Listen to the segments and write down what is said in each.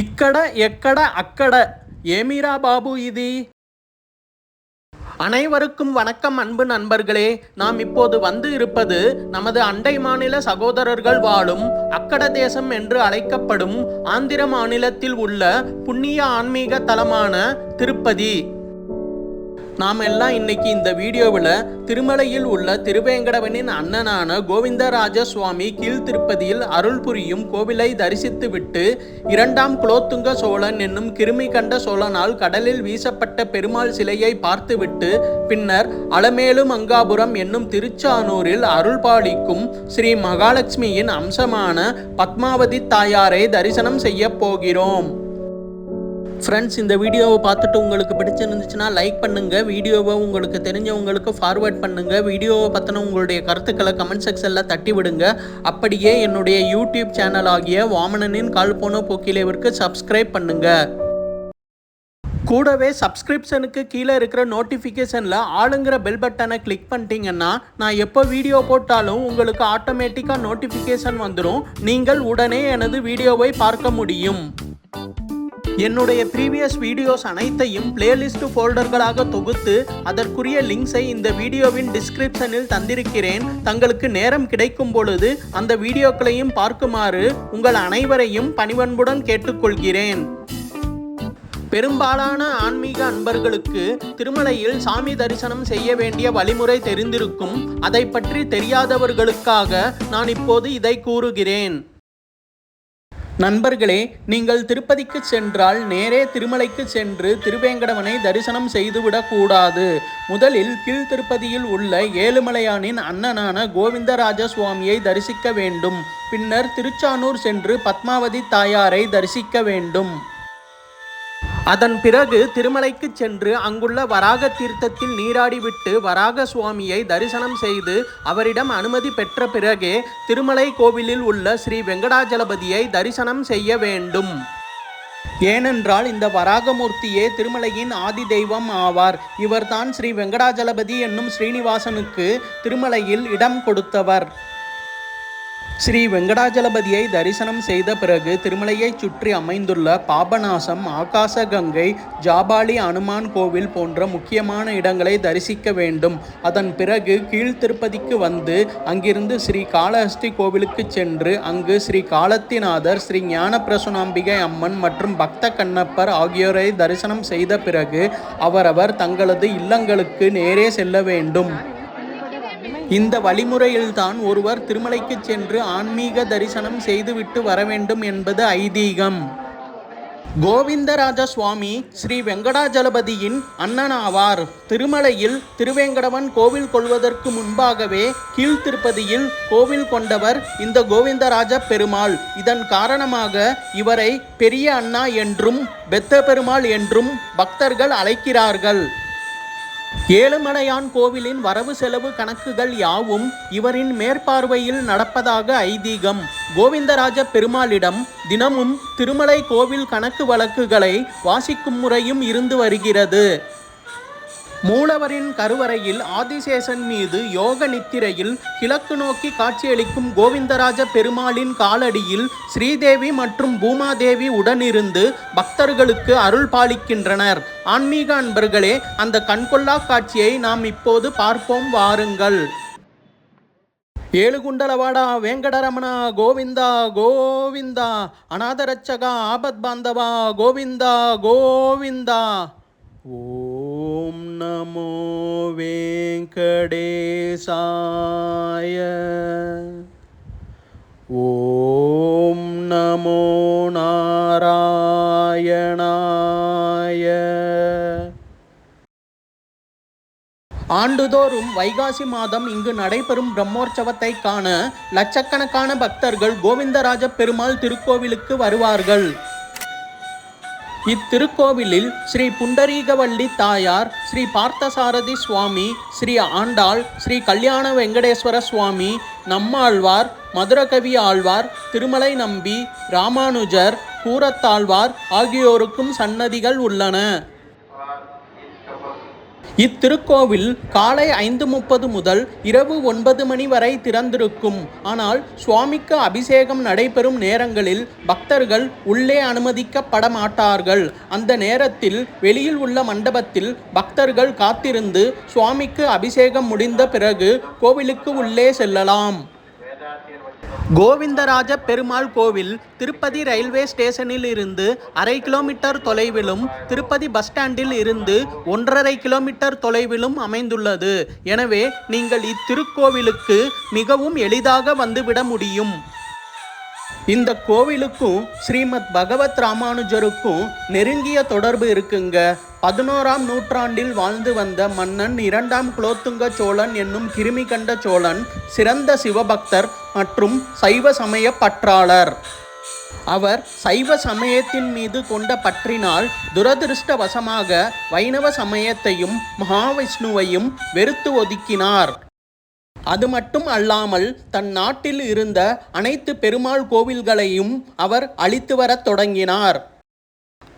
ఇక్కడ ఎక్కడ అక్కడ ఏమిరా బాబు ఇది அனைவருக்கும் வணக்கம் அன்பு நண்பர்களே நாம் இப்போது வந்து இருப்பது நமது அண்டை மாநில சகோதரர்கள் வாழும் அக்கட தேசம் என்று அழைக்கப்படும் ஆந்திர மாநிலத்தில் உள்ள புண்ணிய ஆன்மீக தலமான திருப்பதி நாம் எல்லாம் இன்னைக்கு இந்த வீடியோவில் திருமலையில் உள்ள திருவேங்கடவனின் அண்ணனான கோவிந்தராஜ சுவாமி கீழ்த்திருப்பதியில் அருள் புரியும் கோவிலை தரிசித்துவிட்டு இரண்டாம் குலோத்துங்க சோழன் என்னும் கிருமி கண்ட சோழனால் கடலில் வீசப்பட்ட பெருமாள் சிலையை பார்த்துவிட்டு பின்னர் அலமேலும் அங்காபுரம் என்னும் திருச்சானூரில் அருள் பாலிக்கும் ஸ்ரீ மகாலட்சுமியின் அம்சமான பத்மாவதி தாயாரை தரிசனம் செய்ய போகிறோம். ஃப்ரெண்ட்ஸ் இந்த வீடியோவை பார்த்துட்டு உங்களுக்கு பிடிச்சிருந்துச்சுன்னா லைக் பண்ணுங்கள் வீடியோவை உங்களுக்கு தெரிஞ்சவங்களுக்கு ஃபார்வேர்ட் பண்ணுங்கள் வீடியோவை பற்றின உங்களுடைய கருத்துக்களை கமெண்ட் செக்ஷனில் தட்டி விடுங்க. அப்படியே என்னுடைய யூடியூப் சேனல் ஆகிய வாமனனின் கால் போன போக்கிலேவிற்கு சப்ஸ்கிரைப் பண்ணுங்கள் கூடவே சப்ஸ்கிரிப்ஷனுக்கு கீழே இருக்கிற நோட்டிஃபிகேஷனில் ஆளுங்கிற பெல் பட்டனை கிளிக் பண்ணிட்டீங்கன்னா நான் எப்போ வீடியோ போட்டாலும் உங்களுக்கு ஆட்டோமேட்டிக்காக நோட்டிஃபிகேஷன் வந்துடும் நீங்கள் உடனே எனது வீடியோவை பார்க்க முடியும். என்னுடைய ப்ரீவியஸ் வீடியோஸ் அனைத்தையும் பிளேலிஸ்ட் ஃபோல்டர்களாக தொகுத்து அதற்குரிய லிங்க்ஸை இந்த வீடியோவின் டிஸ்கிரிப்ஷனில் தந்திருக்கிறேன். தங்களுக்கு நேரம் கிடைக்கும் பொழுது அந்த வீடியோக்களையும் பார்க்குமாறு உங்கள் அனைவரையும் பணிவன்புடன் கேட்டுக்கொள்கிறேன். பெரும்பாலான ஆன்மீக அன்பர்களுக்கு திருமலையில் சாமி தரிசனம் செய்ய வேண்டிய வழிமுறை தெரிந்திருக்கும். அதை பற்றி தெரியாதவர்களுக்காக நான் இப்போது இதை கூறுகிறேன். நண்பர்களே நீங்கள் திருப்பதிக்கு சென்றால் நேரே திருமலைக்கு சென்று திருவேங்கடவனை தரிசனம் செய்துவிடக்கூடாது முதலில் கீழ் திருப்பதியில் உள்ள ஏழுமலையானின் அண்ணனான கோவிந்தராஜ சுவாமியை தரிசிக்க வேண்டும். பின்னர் திருச்சானூர் சென்று பத்மாவதி தாயாரை தரிசிக்க வேண்டும். அதன் பிறகு திருமலைக்கு சென்று அங்குள்ள வராக தீர்த்தத்தில் நீராடிவிட்டு வராக சுவாமியை தரிசனம் செய்து அவரிடம் அனுமதி பெற்ற பிறகே திருமலை கோவிலில் உள்ள ஸ்ரீ வெங்கடாஜலபதியை தரிசனம் செய்ய வேண்டும். ஏனென்றால் இந்த வராகமூர்த்தியே திருமலையின் ஆதி தெய்வம் ஆவார். இவர்தான் ஸ்ரீ வெங்கடாஜலபதி என்னும் ஸ்ரீனிவாசனுக்கு திருமலையில் இடம் கொடுத்தவர். ஸ்ரீ வெங்கடாஜலபதியை தரிசனம் செய்த பிறகு திருமலையை சுற்றி அமைந்துள்ள பாபநாசம் ஆகாசகங்கை ஜாபாலி அனுமான் கோவில் போன்ற முக்கியமான இடங்களை தரிசிக்க வேண்டும். அதன் பிறகு கீழ் திருப்பதிக்கு வந்து அங்கிருந்து ஸ்ரீ காளஹஸ்தி கோவிலுக்கு சென்று அங்கு ஸ்ரீ காலத்திநாதர் ஸ்ரீ ஞானப்பிரசுனாம்பிகை அம்மன் மற்றும் பக்த கண்ணப்பர் ஆகியோரை தரிசனம் செய்த பிறகு அவரவர் தங்களது இல்லங்களுக்கு நேரே செல்ல வேண்டும். இந்த வழிமுறையில்தான் ஒருவர் திருமலைக்கு சென்று ஆன்மீக தரிசனம் செய்துவிட்டு வர வேண்டும் என்பது ஐதீகம். கோவிந்தராஜ சுவாமி ஸ்ரீ வெங்கடாஜலபதியின் அண்ணனாவார். திருமலையில் திருவேங்கடவன் கோவில் கொள்வதற்கு முன்பாகவே கீழ்த்திருப்பதியில் கோவில் கொண்டவர் இந்த கோவிந்தராஜ பெருமாள். இதன் காரணமாக இவரை பெரிய அண்ணா என்றும் பெத்த பெருமாள் என்றும் பக்தர்கள் அழைக்கிறார்கள். ஏழுமலையான் கோவிலின் வரவு செலவு கணக்குகள் யாவும் இவரின் மேற்பார்வையில் நடப்பதாக ஐதீகம். கோவிந்தராஜ பெருமாளிடம் தினமும் திருமலை கோவில் கணக்கு வழக்குகளை வாசிக்கும் முறையும் இருந்து வருகிறது. மூலவரின் கருவறையில் ஆதிசேஷன் மீது யோக நித்திரையில் கிழக்கு நோக்கி காட்சியளிக்கும் கோவிந்தராஜ பெருமாளின் காலடியில் ஸ்ரீதேவி மற்றும் பூமாதேவி உடனிருந்து பக்தர்களுக்கு அருள் பாலிக்கின்றனர். ஆன்மீக அன்பர்களே அந்த கண்கொள்ளா காட்சியை நாம் இப்போது பார்ப்போம். வாருங்கள். ஏழுகுண்டலவாடா வேங்கடரமணா கோவிந்தா கோவிந்தா. அநாதரட்சகா ஆபத் பாந்தவா கோவிந்தா கோவிந்தா. ஓ. ஓம் நமோ வெங்கடேசாய. ஓம் நமோ நாராயணாய. ஆண்டுதோறும் வைகாசி மாதம் இங்கு நடைபெறும் பிரம்மோற்சவத்தை காண லட்சக்கணக்கான பக்தர்கள் கோவிந்தராஜ பெருமாள் திருக்கோவிலுக்கு வருவார்கள். இத்திருக்கோவிலில் ஸ்ரீ புண்டரீகவல்லி தாயார் ஸ்ரீ பார்த்தசாரதி சுவாமி ஸ்ரீ ஆண்டாள் ஸ்ரீ கல்யாண வெங்கடேஸ்வர சுவாமி நம்மாழ்வார் மதுரகவி ஆழ்வார் திருமலை நம்பி ராமானுஜர் கூரத்தாழ்வார் ஆகியோருக்கும் சன்னதிகள் உள்ளன. இத்திருக்கோவில் காலை ஐந்து முப்பது முதல் இரவு ஒன்பது மணி வரை திறந்திருக்கும். ஆனால் சுவாமிக்கு அபிஷேகம் நடைபெறும் நேரங்களில் பக்தர்கள் உள்ளே அனுமதிக்கப்பட மாட்டார்கள் அந்த நேரத்தில் வெளியில் உள்ள மண்டபத்தில் பக்தர்கள் காத்திருந்து சுவாமிக்கு அபிஷேகம் முடிந்த பிறகு கோவிலுக்கு உள்ளே செல்லலாம். கோவிந்தராஜ பெருமாள் கோவில் திருப்பதி ரயில்வே ஸ்டேஷனில் இருந்து அரை கிலோமீட்டர் தொலைவிலும் திருப்பதி பஸ் ஸ்டாண்டில் இருந்து ஒன்றரை கிலோமீட்டர் தொலைவிலும் அமைந்துள்ளது. எனவே நீங்கள் இத்திருக்கோவிலுக்கு மிகவும் எளிதாக வந்துவிட முடியும். இந்த கோவிலுக்கும் ஸ்ரீமத் பகவத் ராமானுஜருக்கும் நெருங்கிய தொடர்பு இருக்குங்க. பதினோராம் நூற்றாண்டில் வாழ்ந்து வந்த மன்னன் இரண்டாம் குலோத்துங்க சோழன் என்னும் கிருமி கண்ட சோழன் சிறந்த சிவபக்தர் மற்றும் சைவ சமய பற்றாளர். அவர் சைவ சமயத்தின் மீது கொண்ட பற்றினால் துரதிருஷ்டவசமாக வைணவ சமயத்தையும் மகாவிஷ்ணுவையும் வெறுத்து ஒதுக்கினார். அது மட்டும் அல்லாமல் தன் நாட்டில் இருந்த அனைத்து பெருமாள் கோவில்களையும் அவர் அழித்து வரத் தொடங்கினார்.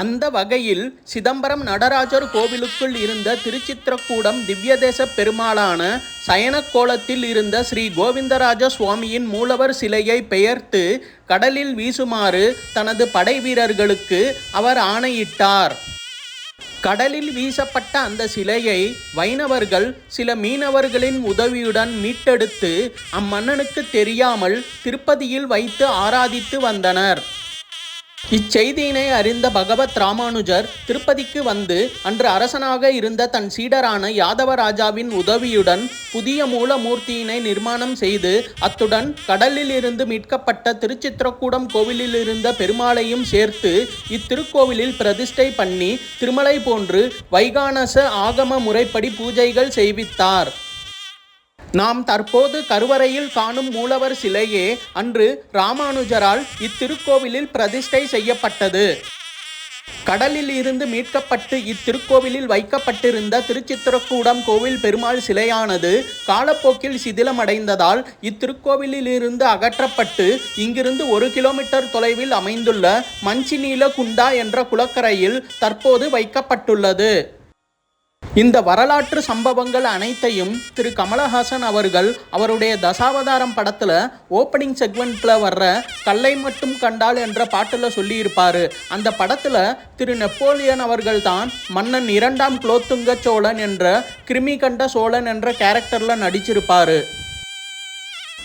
அந்த வகையில் சிதம்பரம் நடராஜர் கோவிலுக்குள் இருந்த திருச்சித்திரக்கூடம் திவ்யதேச பெருமாளான சயனக்கோலத்தில் இருந்த ஸ்ரீ கோவிந்தராஜ சுவாமியின் மூலவர் சிலையை பெயர்த்து கடலில் வீசுமாறு தனது படை வீரர்களுக்கு அவர் ஆணையிட்டார். கடலில் வீசப்பட்ட அந்த சிலையை வைணவர்கள் சில மீனவர்களின் உதவியுடன் மீட்டெடுத்து அம்மன்னனுக்கு தெரியாமல் திருப்பதியில் வைத்து ஆராதித்து வந்தனர். இச்செய்தியினை அறிந்த பகவத் ராமானுஜர் திருப்பதிக்கு வந்து அன்று அரசனாக இருந்த தன் சீடரான யாதவராஜாவின் உதவியுடன் புதிய மூலமூர்த்தியினை நிர்மாணம் செய்து அத்துடன் கடலில் இருந்து மீட்கப்பட்ட திருச்சித்திரக்கூடம் கோவிலில் இருந்த பெருமாளையும் சேர்த்து இத்திருக்கோவிலில் பிரதிஷ்டை பண்ணி திருமலை போன்று வைகானச ஆகம முறைப்படி பூஜைகள் செய்வித்தார். நாம் தற்போது கருவறையில் காணும் மூலவர் சிலையே அன்று ராமானுஜரால் இத்திருக்கோவிலில் பிரதிஷ்டை செய்யப்பட்டது. கடலில் இருந்து மீட்கப்பட்டு இத்திருக்கோவிலில் வைக்கப்பட்டிருந்த திருச்சித்திரக்கூடம் கோவில் பெருமாள் சிலையானது காலப்போக்கில் சிதிலமடைந்ததால் இத்திருக்கோவிலில் இருந்து அகற்றப்பட்டு இங்கிருந்து ஒரு கிலோமீட்டர் தொலைவில் அமைந்துள்ள மஞ்சிநீல குண்டா என்ற குளக்கரையில் தற்போது வைக்கப்பட்டுள்ளது. இந்த வரலாற்று சம்பவங்கள் அனைத்தையும் திரு கமலஹாசன் அவர்கள் அவருடைய தசாவதாரம் படத்தில் ஓப்பனிங் செக்மெண்ட்டில் வர்ற கல்லை மட்டும் கண்டால் என்ற பாட்டில் சொல்லியிருப்பார். அந்த படத்தில் திரு நெப்போலியன் அவர்கள் தான் மன்னன் இரண்டாம் குலோத்துங்க சோழன் என்ற கிருமி கண்ட சோழன் என்ற கேரக்டரில் நடிச்சிருப்பார்.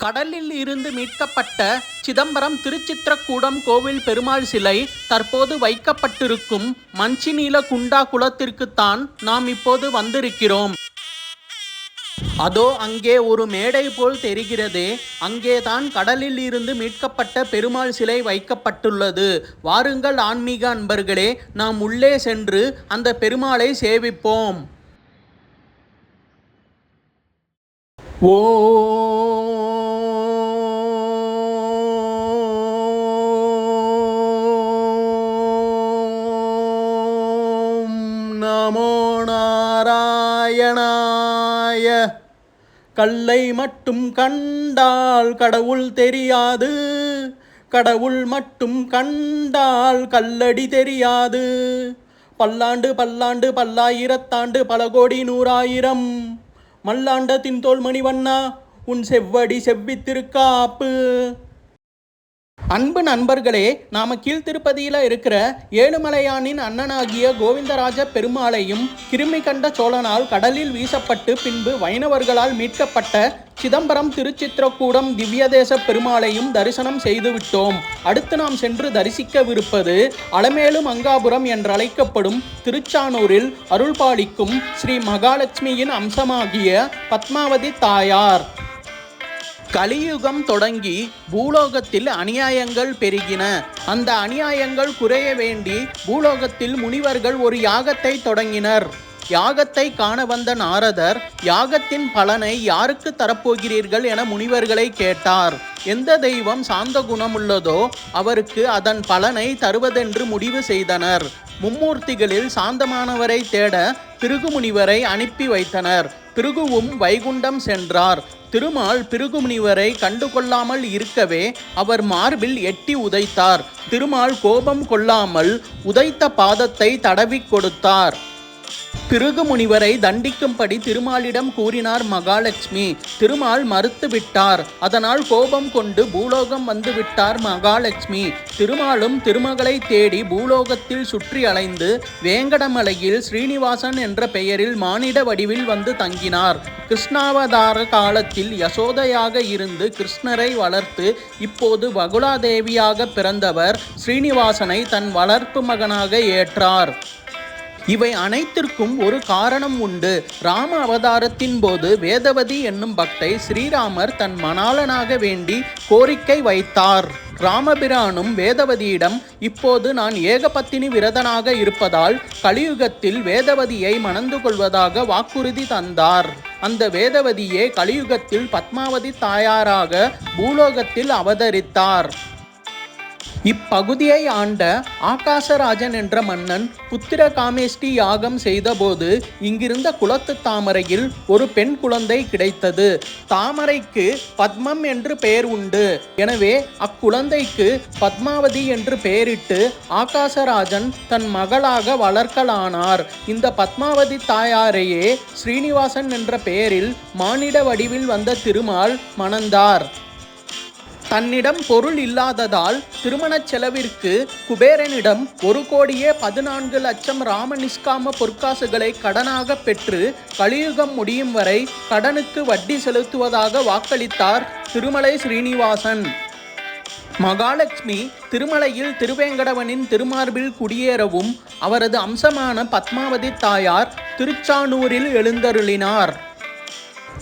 கடலில் இருந்து மீட்கப்பட்ட சிதம்பரம் திருச்சித்திரக்கூடம் கோவில் பெருமாள் சிலை தற்போது வைக்கப்பட்டிருக்கும் மஞ்சிநீல குண்டா குளத்திற்குத்தான் நாம் இப்போது வந்திருக்கிறோம். அதோ அங்கே ஒரு மேடை போல் தெரிகிறதே அங்கேதான் கடலில் இருந்து மீட்கப்பட்ட பெருமாள் சிலை வைக்கப்பட்டுள்ளது. வாருங்கள் ஆன்மீக அன்பர்களே நாம் உள்ளே சென்று அந்த பெருமாளை சேவிப்போம். ஓ கல்லை மட்டும் கண்டால் கடவுள் தெரியாது. கடவுள் மட்டும் கண்டால் கல்லடி தெரியாது. பல்லாண்டு பல்லாண்டு பல்லாயிரத்தாண்டு பல கோடி நூறாயிரம். மல்லாண்டத்தின் தின்தோல் மணிவண்ணா உன் செவ்வடி செவ்வித்திருக்காப்பு. அன்பு நண்பர்களே நாம கீழ்த்திருப்பதியில் இருக்கிற ஏழுமலையானின் அண்ணனாகிய கோவிந்தராஜ பெருமாளையும் கிருமி கண்ட சோழனால் கடலில் வீசப்பட்டு பின்பு வைணவர்களால் மீட்கப்பட்ட சிதம்பரம் திருச்சித்திரக்கூடம் திவ்யதேச பெருமாளையும் தரிசனம் செய்துவிட்டோம் அடுத்து நாம் சென்று தரிசிக்கவிருப்பது அலமேலு மங்காபுரம் என்றழைக்கப்படும் திருச்சானூரில் அருள்பாலிக்கும் ஸ்ரீ மகாலட்சுமியின் அம்சமாகிய பத்மாவதி தாயார். கலியுகம் தொடங்கி பூலோகத்தில் அநியாயங்கள் பெருகின. அந்த அநியாயங்கள் குறைய வேண்டி பூலோகத்தில் முனிவர்கள் ஒரு யாகத்தை தொடங்கினர். யாகத்தை காண வந்த நாரதர் யாகத்தின் பலனை யாருக்கு தரப்போகிறீர்கள் என முனிவர்களை கேட்டார். எந்த தெய்வம் சாந்த குணமுள்ளதோ அவருக்கு அதன் பலனை தருவதென்று முடிவு செய்தனர். மும்மூர்த்திகளில் சாந்தமானவரை தேட திருகுமுனிவரை அனுப்பி வைத்தனர். பிருகுவும் வைகுண்டம் சென்றார். திருமால் பிருகுமுனிவரை கண்டுகொள்ளாமல் இருக்கவே அவர் மார்பில் எட்டி உதைத்தார். திருமால் கோபம் கொள்ளாமல் உதைத்த பாதத்தை தடவி கொடுத்தார். பிருகு முனிவரை தண்டிக்கும்படி திருமாலிடம் கூறினார் மகாலட்சுமி. திருமால் மறுத்து விட்டார் அதனால் கோபம் கொண்டு பூலோகம் வந்து விட்டார் மகாலட்சுமி. திருமாலும் திருமகளை தேடி பூலோகத்தில் சுற்றி அலைந்து வேங்கடமலையில் ஸ்ரீனிவாசன் என்ற பெயரில் மானிட வடிவில் வந்து தங்கினார். கிருஷ்ணாவதார காலத்தில் யசோதையாக இருந்து கிருஷ்ணரை வளர்த்து இப்போது வகுலாதேவியாக பிறந்தவர் ஸ்ரீனிவாசனை தன் வளர்ப்பு மகனாக ஏற்றார். இவை அனைத்திற்கும் ஒரு காரணம் உண்டு. ராம அவதாரத்தின் போது வேதவதி என்னும் பக்தை ஸ்ரீராமர் தன் மணாளனாக வேண்டி கோரிக்கை வைத்தார். ராமபிரானும் வேதவதியிடம் இப்போது நான் ஏகபத்தினி விரதனாக இருப்பதால் கலியுகத்தில் வேதவதியை மணந்து கொள்வதாக வாக்குறுதி தந்தார். அந்த வேதவதியே கலியுகத்தில் பத்மாவதி தாயாராக பூலோகத்தில் அவதரித்தார். இப்பகுதியை ஆண்ட ஆகாசராஜன் என்ற மன்னன் புத்திர காமேஷ்டி யாகம் செய்தபோது இங்கிருந்த குளத்து தாமரையில் ஒரு பெண் குழந்தை கிடைத்தது. தாமரைக்கு பத்மம் என்று பெயர் உண்டு. எனவே அக்குழந்தைக்கு பத்மாவதி என்று பெயரிட்டு ஆகாசராஜன் தன் மகளாக வளர்க்கலானார். இந்த பத்மாவதி தாயாரையே ஸ்ரீனிவாசன் என்ற பெயரில் மானிட வடிவில் வந்த திருமால் மணந்தார். தன்னிடம் பொருள் இல்லாததால் திருமணச் செலவிற்கு குபேரனிடம் ஒரு கோடியே பதினான்கு லட்சம் ராமநிஷ்காம பொற்காசுகளை கடனாக பெற்று கலியுகம் முடியும் வரை கடனுக்கு வட்டி செலுத்துவதாக வாக்களித்தார் திருமலை ஸ்ரீனிவாசன். மகாலட்சுமி திருமலையில் திருவேங்கடவனின் திருமார்பில் குடியேறவும் அவரது அம்சமான பத்மாவதி தாயார் திருச்சானூரில் எழுந்தருளினார்.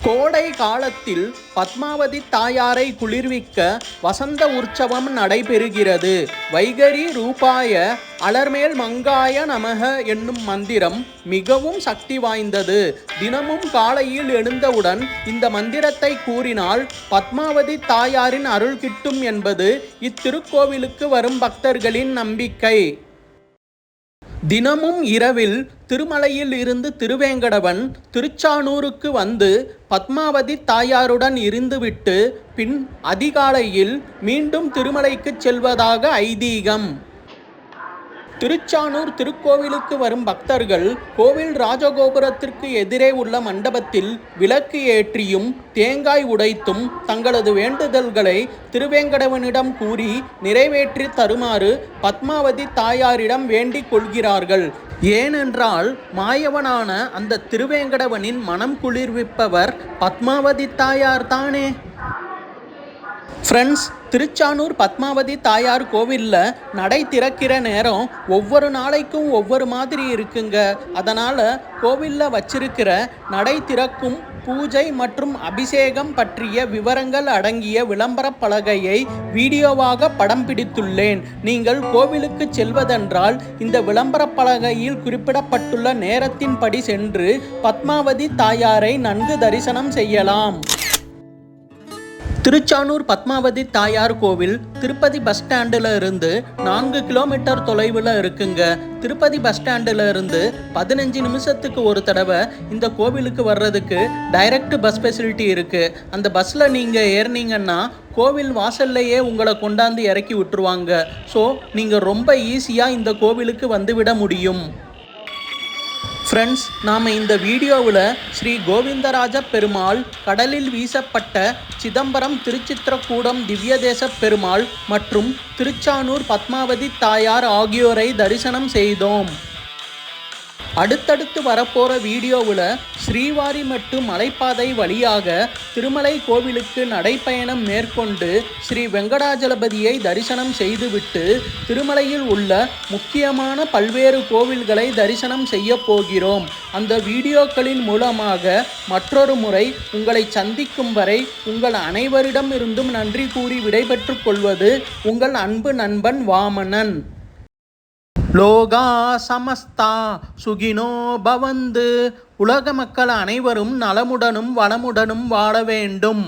கோடை காலத்தில் பத்மாவதி தாயாரை குளிர்விக்க வசந்த உற்சவம் நடைபெறுகிறது. வைகரி ரூபாய அலர்மேல் மங்காய நமக என்னும் மந்திரம் மிகவும் சக்தி வாய்ந்தது. தினமும் காலையில் எழுந்தவுடன் இந்த மந்திரத்தை கூறினால் பத்மாவதி தாயாரின் அருள் கிட்டும் என்பது இத்திருக்கோவிலுக்கு வரும் பக்தர்களின் நம்பிக்கை. தினமும் இரவில் திருமலையில் இருந்து திருவேங்கடவன் திருச்சானூருக்கு வந்து பத்மாவதி தாயாருடன் இருந்துவிட்டு பின் அதிகாலையில் மீண்டும் திருமலைக்கு செல்வதாக ஐதீகம். திருச்சானூர் திருக்கோவிலுக்கு வரும் பக்தர்கள் கோவில் ராஜகோபுரத்திற்கு எதிரே உள்ள மண்டபத்தில் விளக்கு ஏற்றியும் தேங்காய் உடைத்தும் தங்களது வேண்டுதல்களை திருவேங்கடவனிடம் கூறி நிறைவேற்றி தருமாறு பத்மாவதி தாயாரிடம் வேண்டிக் கொள்கிறார்கள். ஏனென்றால் மாயவனான அந்த திருவேங்கடவனின் மனம் குளிர்விப்பவர் பத்மாவதி தாயார் தானே. ஃப்ரெண்ட்ஸ் திருச்சானூர் பத்மாவதி தாயார் கோவிலில் நடை திறக்கிற நேரம் ஒவ்வொரு நாளைக்கும் ஒவ்வொரு மாதிரி இருக்குங்க. அதனால் கோவிலில் வச்சிருக்கிற நடை திறக்கும் பூஜை மற்றும் அபிஷேகம் பற்றிய விவரங்கள் அடங்கிய விளம்பர பலகையை வீடியோவாக படம் பிடித்துள்ளேன். நீங்கள் கோவிலுக்கு செல்வதென்றால் இந்த விளம்பர பலகையில் குறிப்பிடப்பட்டுள்ள நேரத்தின்படி சென்று பத்மாவதி தாயாரை நன்கு தரிசனம் செய்யலாம். திருச்சானூர் பத்மாவதி தாயார் கோவில் திருப்பதி பஸ் ஸ்டாண்டில் இருந்து நான்கு கிலோமீட்டர் தொலைவில் இருக்குங்க. திருப்பதி பஸ் ஸ்டாண்டில் இருந்து பதினஞ்சு நிமிஷத்துக்கு ஒரு தடவை இந்த கோவிலுக்கு வர்றதுக்கு டைரக்ட் பஸ் ஃபெசிலிட்டி இருக்குது அந்த பஸ்ஸில் நீங்கள் ஏறினீங்கன்னா கோவில் வாசல்லையே உங்களை கொண்டாந்து இறக்கி விட்டுருவாங்க. ஸோ நீங்கள் ரொம்ப ஈஸியாக இந்த கோவிலுக்கு வந்துவிட முடியும். ஃப்ரெண்ட்ஸ் நாம் இந்த வீடியோவில் ஸ்ரீ கோவிந்தராஜ பெருமாள் கடலில் வீசப்பட்ட சிதம்பரம் திருச்சித்திரக்கூடம் திவ்யதேச பெருமாள் மற்றும் திருச்சானூர் பத்மாவதி தாயார் ஆகியோரை தரிசனம் செய்தோம். அடுத்தடுத்து வரப்போகிற வீடியோவில் ஸ்ரீவாரி மற்றும் மலைப்பாதை வழியாக திருமலை கோவிலுக்கு நடைப்பயணம் மேற்கொண்டு ஸ்ரீ வெங்கடாஜலபதியை தரிசனம் செய்துவிட்டு திருமலையில் உள்ள முக்கியமான பல்வேறு கோவில்களை தரிசனம் செய்ய போகிறோம். அந்த வீடியோக்களின் மூலமாக மற்றொரு முறை உங்களை சந்திக்கும் வரை உங்கள் அனைவரிடம் இருந்தும் நன்றி கூறி விடைபெற்றுக் கொள்வது உங்கள் அன்பு நண்பன் வாமனன். லோகா சமஸ்தா சுகினோ பவந்து. உலக மக்கள் அனைவரும் நலமுடனும் வளமுடனும் வாழ வேண்டும்.